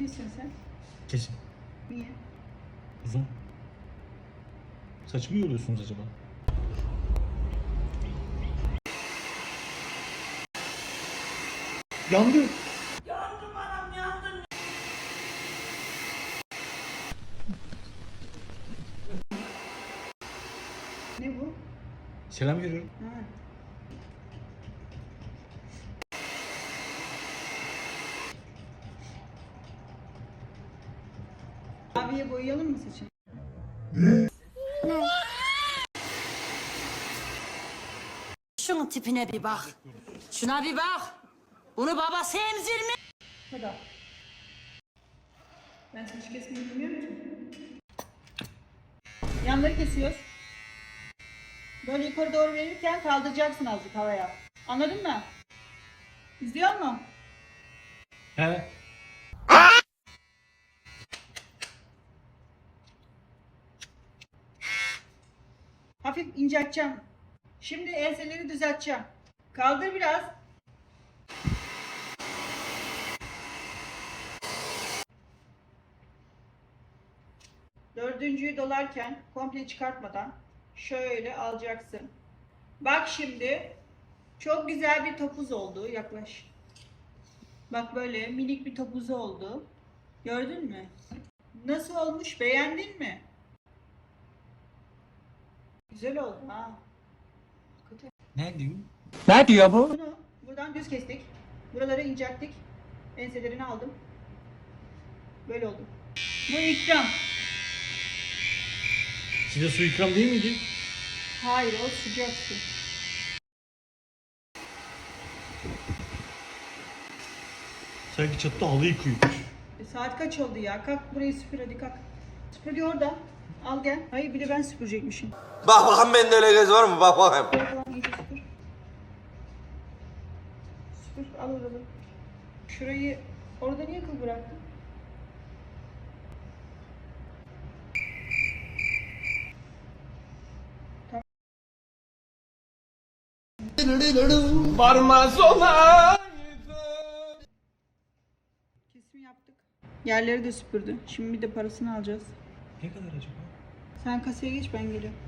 Ne istiyorsun sen? Kesin. Niye? Uzun. Saçımı yoluyorsunuz acaba? Yandı. Ne bu? Selam veriyorum. Ha. Abiye boyayalım mı saçını? Şunun tipine bir bak. Şuna bir bak. Bunu babası emzirmiş. Hadi. Ben saç kesmeyi bilmiyorum ki. Yanları kesiyoruz. Böyle yukarı doğru verirken kaldıracaksın azıcık havaya. Anladın mı? İzliyor musun? He. Hafif incelteceğim. Şimdi enseleri düzelteceğim. Kaldır biraz. Dördüncüyü dolarken komple çıkartmadan şöyle alacaksın. Bak şimdi çok güzel bir topuz oldu. Yaklaş. Bak böyle minik bir topuzu oldu. Gördün mü? Nasıl olmuş? Beğendin mi? Güzel oldu ha. Hakikaten. Ne diyor? Ne diyor bu? Bunu buradan düz kestik. Buraları incelttik. Enselerini aldım. Böyle oldu. Bu ikram. Size su ikram değil miydi? Hayır o sıcak su. Sanki çatıda halı yıkıyormuş. E, saat kaç oldu ya? Kalk burayı süpür hadi kalk. Süpürge orada. Al gel. Hayır bir de ben süpürecekmişim. Bak bakalım bende öyle göz var mı? Bak bakayım. İyice süpür. Süpür al oraları. Şurayı orada niye kıl bıraktın? Varmaz olaydı. Kesim yaptık. Yerleri de süpürdü. Şimdi bir de parasını alacağız. Ne kadar acaba? Sen kasaya geç ben geliyorum.